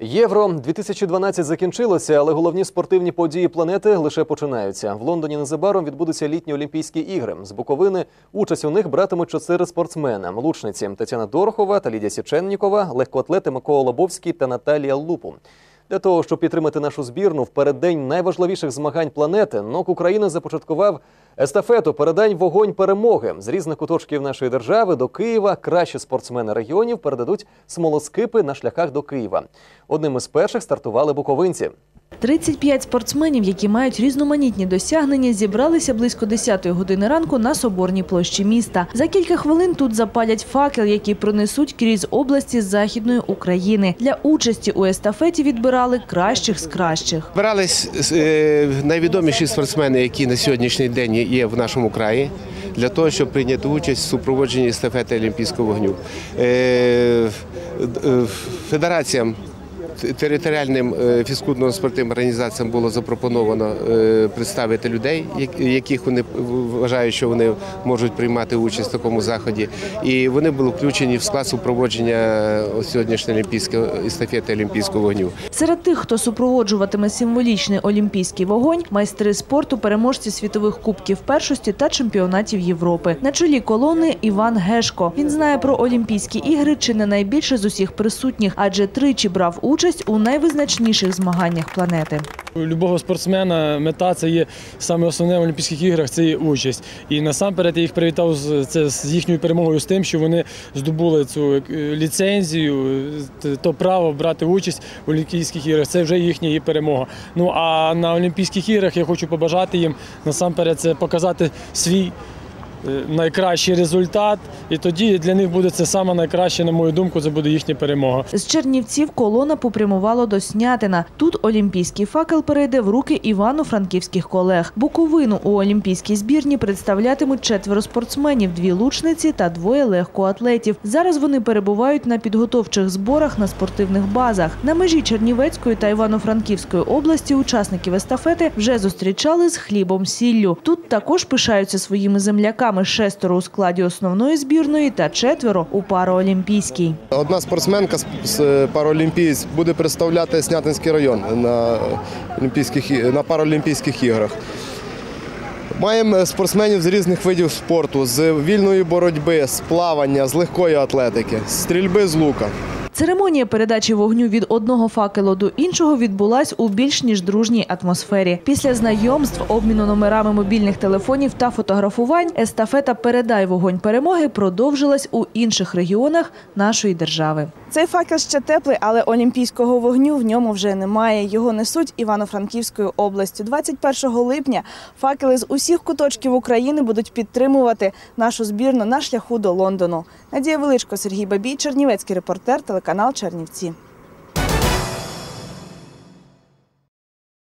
Євро 2012 закінчилося, але головні спортивні події планети лише починаються. В Лондоні незабаром відбудуться літні Олімпійські ігри. З Буковини участь у них братимуть чотири спортсмени: лучниці Тетяна Дорохова та Лідія Січеннікова, легкоатлети Микола Лобовський та Наталія Лупу. Для того, щоб підтримати нашу збірну в переддень найважливіших змагань планети, НОК України започаткував естафету Передань вогонь перемоги з різних куточків нашої держави до Києва. Кращі спортсмени регіонів передадуть смолоскипи на шляхах до Києва. Одним із перших стартували буковинці. 35 спортсменів, які мають різноманітні досягнення, зібралися близько 10-ї години ранку на Соборній площі міста. За кілька хвилин тут запалять факел, який пронесуть крізь області Західної України. Для участі у естафеті відбирали кращих з кращих. Збирались е, найвідоміші спортсмени, які на сьогоднішній день є в нашому краї, для того, щоб прийняти участь в супроводженні естафети Олімпійського вогню. Е, е, Федераціям територіальним е, фізкультурно-спортивним організаціям було запропоновано е, представити людей, яких вони вважають, що вони можуть приймати участь в такому заході. І вони були включені в склад супроводження сьогоднішньої олімпійської естафети Олімпійського вогню. Серед тих, хто супроводжуватиме символічний олімпійський вогонь, майстри спорту, переможці світових кубків першості та чемпіонатів Європи. На чолі колони Іван Гешко. Він знає про Олімпійські ігри чи не найбільше з усіх присутніх, адже тричі брав участь у найвизначніших змаганнях планети. У любого спортсмена мета це є саме основне в Олімпійських іграх це є участь. І насамперед я їх привітав з це з їхньою перемогою з тим, що вони здобули цю е, ліцензію, е, то право брати участь в Олімпійських іграх. Це вже їхня є перемога. Ну а на Олімпійських іграх я хочу побажати їм насамперед це показати свій. Е, Найкращий результат, і тоді для них буде це саме найкраще, на мою думку, це буде їхня перемога. З Чернівців колона попрямувала до Снятина. Тут олімпійський факел перейде в руки івано-франківських колег. Буковину у олімпійській збірні представлятимуть четверо спортсменів, дві лучниці та двоє легкоатлетів. Зараз вони перебувають на підготовчих зборах на спортивних базах. На межі Чернівецької та Івано-Франківської області учасників естафети вже зустрічали з хлібом сіллю. Тут також пишаються своїми земляками шестеро у складі основної збірної та четверо у параолімпійській. Одна спортсменка з- з буде представляти Снятинський район на, олімпійських, на паралімпійських іграх. Маємо спортсменів з різних видів спорту, з вільної боротьби, з плавання, з легкої атлетики, з стрільби з лука. Церемонія передачі вогню від одного факелу до іншого відбулась у більш ніж дружній атмосфері. Після знайомств, обміну номерами мобільних телефонів та фотографувань, естафета Передай вогонь перемоги продовжилась у інших регіонах нашої держави. Цей факел ще теплий, але олімпійського вогню в ньому вже немає. Його несуть Івано-Франківською областю. 21 липня факели з усіх куточків України будуть підтримувати нашу збірну на шляху до Лондону. Надія Величко, Сергій Бабій, Чернівецький репортер, телеканал Чернівці.